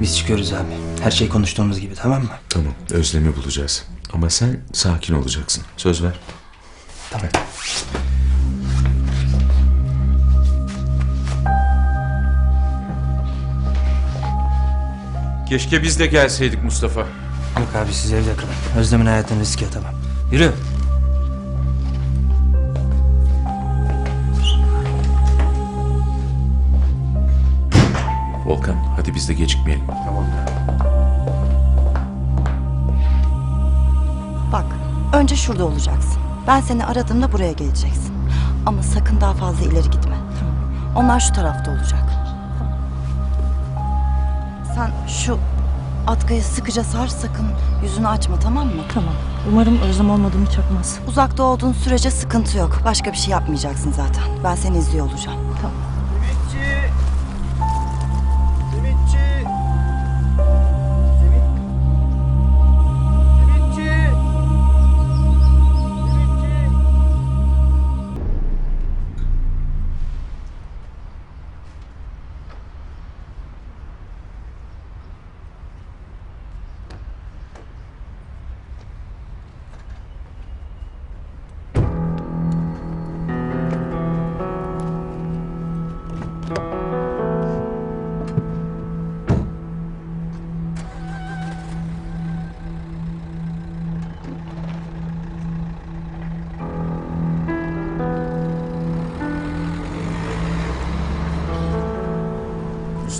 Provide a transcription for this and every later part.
Biz çıkıyoruz abi. Her şey konuştuğumuz gibi tamam mı? Tamam Özlem'i bulacağız. Ama sen sakin olacaksın. Söz ver. Tamam. Keşke biz de gelseydik Mustafa. Yok abi siz evde kalın. Özlem'in hayatını riske atamam. Yürü. Biz de gecikmeyelim. Bak, önce şurada olacaksın. Ben seni aradığımda buraya geleceksin. Ama sakın daha fazla ileri gitme. Onlar şu tarafta olacak. Sen şu atkıyı sıkıca sar sakın yüzünü açma tamam mı? Tamam. Umarım Özlem olmadığımı çakmaz. Uzakta olduğun sürece sıkıntı yok. Başka bir şey yapmayacaksın zaten. Ben seni izliyor olacağım. Tamam.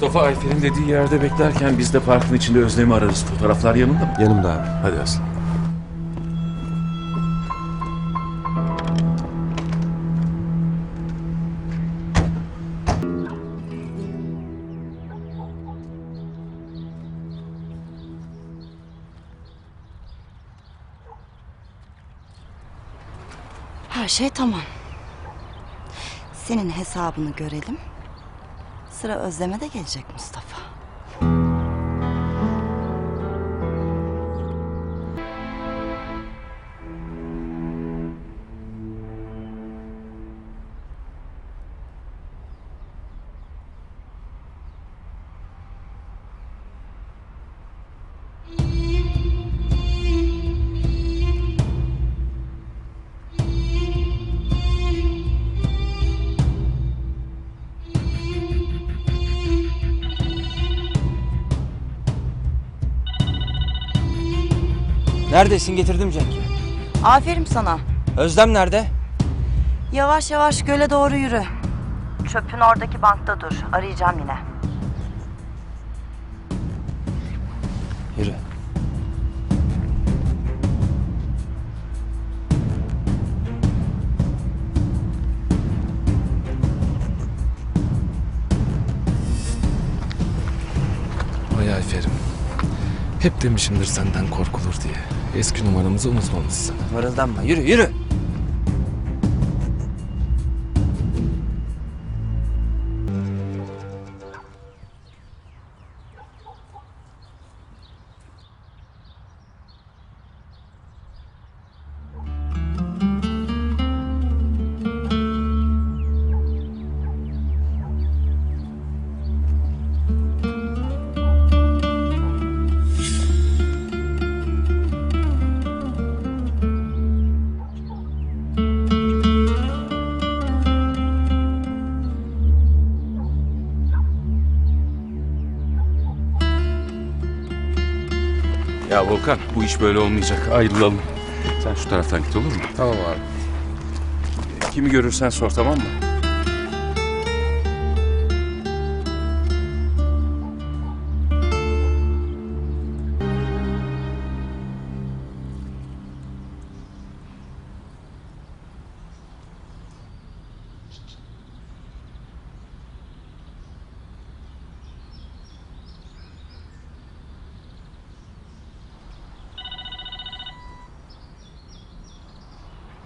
Mustafa Ayfer'in dediği yerde beklerken biz de parkın içinde Özlem'i ararız. Fotoğraflar yanında mı? Yanımda abi. Hadi Aslan. Her şey tamam. Senin hesabını görelim. Sıra Özlem'e de gelecek Mustafa. Neredesin getirdim Cenk'i. Aferin sana. Özlem nerede? Yavaş yavaş göle doğru yürü. Çöpün oradaki bankta dur. Arayacağım yine. Yürü. Vay Ayfer'im. Hep demişimdir senden korkulur diye. Eski numaramızı unutmamışsın. Mırıldanma. Yürü yürü. Volkan bu iş böyle olmayacak. Ayrılalım. Sen şu taraftan git olur mu? Tamam abi. Kimi görürsen sor tamam mı?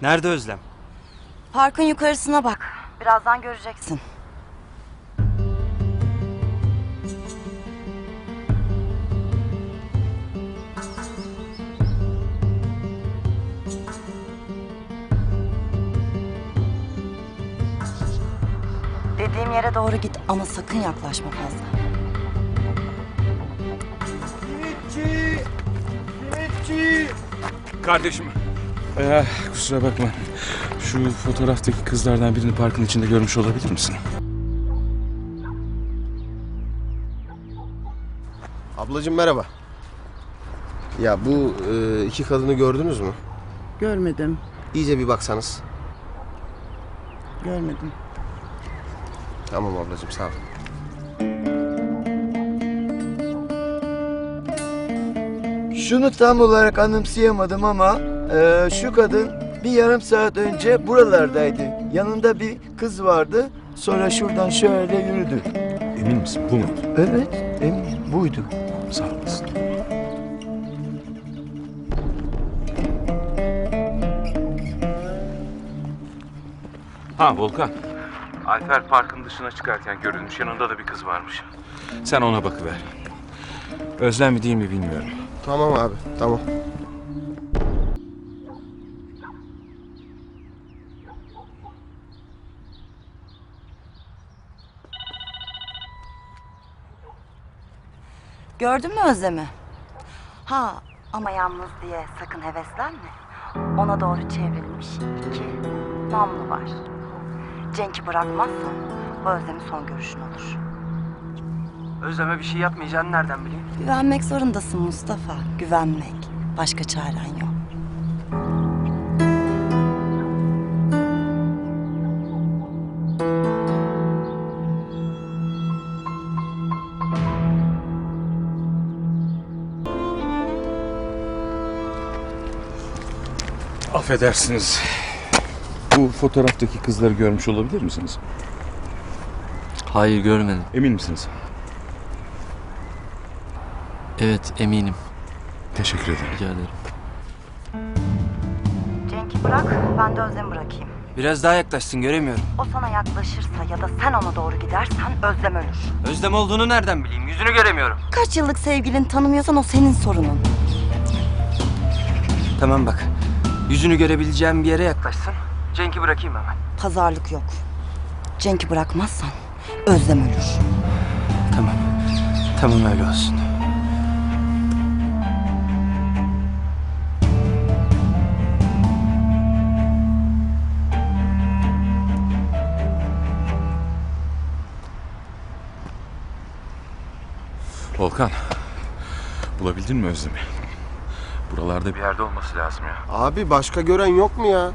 Nerede Özlem? Parkın yukarısına bak. Birazdan göreceksin. Dediğim yere doğru git ama sakın yaklaşma fazla. Kardeşim ee, kusura bakma. Şu fotoğraftaki kızlardan birini parkın içinde görmüş olabilir misin? Ablacığım merhaba. Ya bu e, iki kadını gördünüz mü? Görmedim, İyice bir baksanız. görmedim. Tamam ablacığım sağ ol. Şunu tam olarak anımsayamadım ama e, şu kadın bir yarım saat önce buralardaydı. Yanında bir kız vardı. Sonra şuradan şöyle yürüdü. Emin misin bu mu? Evet, eminim buydu. Sağ olasın. Ha Volkan. Alper parkın dışına çıkarken görülmüş. Yanında da bir kız varmış. Sen ona bakıver. Özlem mi değil mi bilmiyorum. Tamam abi tamam. Gördün mü Özlem'i? Ha ama yalnız diye sakın heveslenme. Ona doğru çevrilmiş iki namlu var. Cenk'i bırakmazsan bu Özlem'in son görüşün olur. Özleme bir şey yapmayacağını nereden bileyim? Güvenmek zorundasın Mustafa. Güvenmek. Başka çaren yok. Affedersiniz. Bu fotoğraftaki kızları görmüş olabilir misiniz? Hayır görmedim. Emin misiniz? Evet eminim. Teşekkür ederim. Rica ederim. Cenk'i bırak, ben de Özlem'i bırakayım. Biraz daha yaklaşsın göremiyorum. O sana yaklaşırsa ya da sen ona doğru gidersen Özlem ölür. Özlem olduğunu nereden bileyim? Yüzünü göremiyorum. Kaç yıllık sevgilini tanımıyorsan o senin sorunun. Tamam bak. Yüzünü görebileceğim bir yere yaklaşsın. Cenk'i bırakayım hemen. Pazarlık yok. Cenk'i bırakmazsan Özlem ölür. Tamam. Tamam öyle olsun. Volkan. Bulabildin mi Özlem'i? Buralarda bir yerde olması lazım ya. Abi başka gören yok mu ya?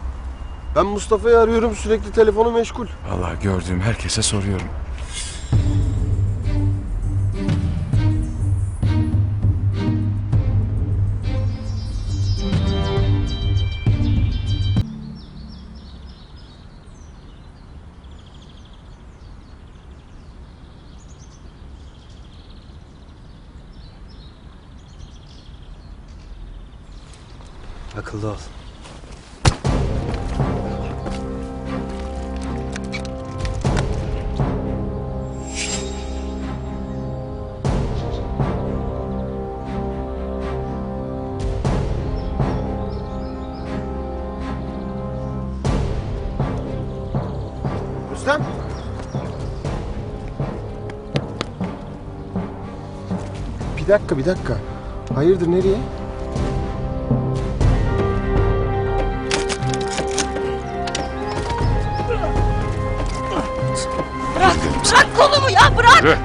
Ben Mustafa'yı arıyorum sürekli telefonu meşgul. Vallahi gördüğüm herkese soruyorum. Akıllı ol. Bir dakika bir dakika. Hayırdır nereye? Bırak, bırak kolumu ya bırak. Yürü.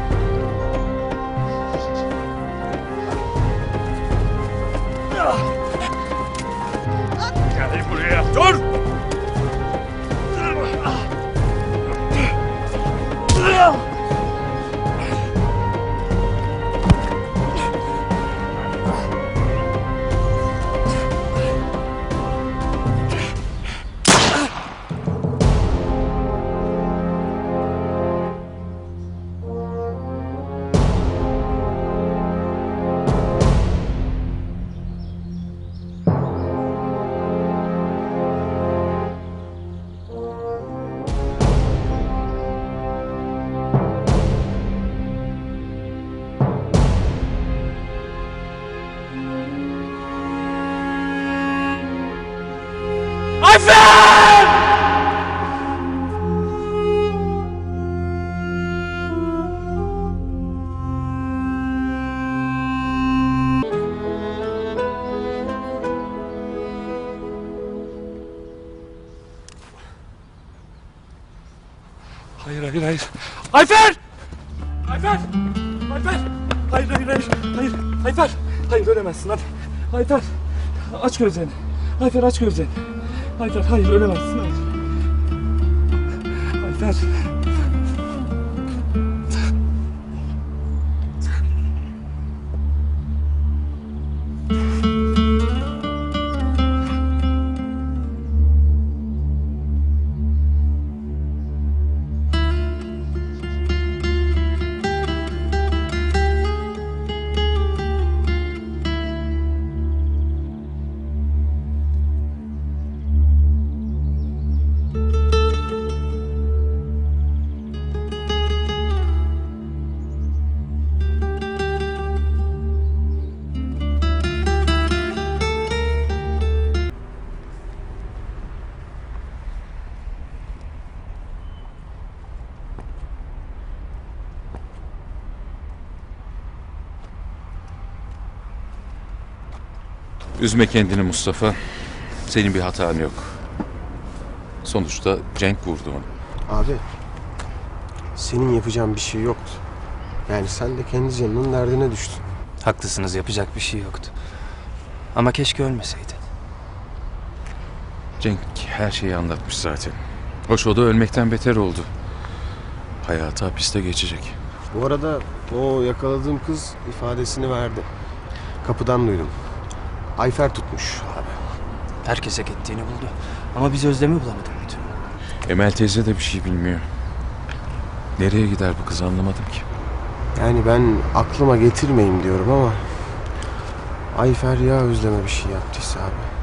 Lütfen! Hayır hayır hayır. Ayfer! Ayfer! Ayfer! Hayır hayır hayır. Hayır. Ayfer! Hayır ölemezsin hadi. Ayfer! Aç gözlerini. Ayfer aç gözlerini. Ayfer hayır ölemezsin hayır. Ayfer. Üzme kendini Mustafa. Senin bir hatan yok. Sonuçta Cenk vurdu onu. Abi senin yapacağın bir şey yoktu. Yani sen de kendi canının derdine düştün. Haklısınız yapacak bir şey yoktu. Ama keşke ölmeseydi. Cenk her şeyi anlatmış zaten. Hoş o da ölmekten beter oldu. Hayatı hapiste geçecek. Bu arada o yakaladığım kız ifadesini verdi. Kapıdan duydum. Ayfer tutmuş abi. Herkes hak ettiğini buldu. Ama biz Özlem'i bulamadık bir türlü. Emel teyze de bir şey bilmiyor. Nereye gider bu kız anlamadım ki. Yani ben aklıma getirmeyeyim diyorum ama Ayfer ya Özlem'e bir şey yaptıysa abi.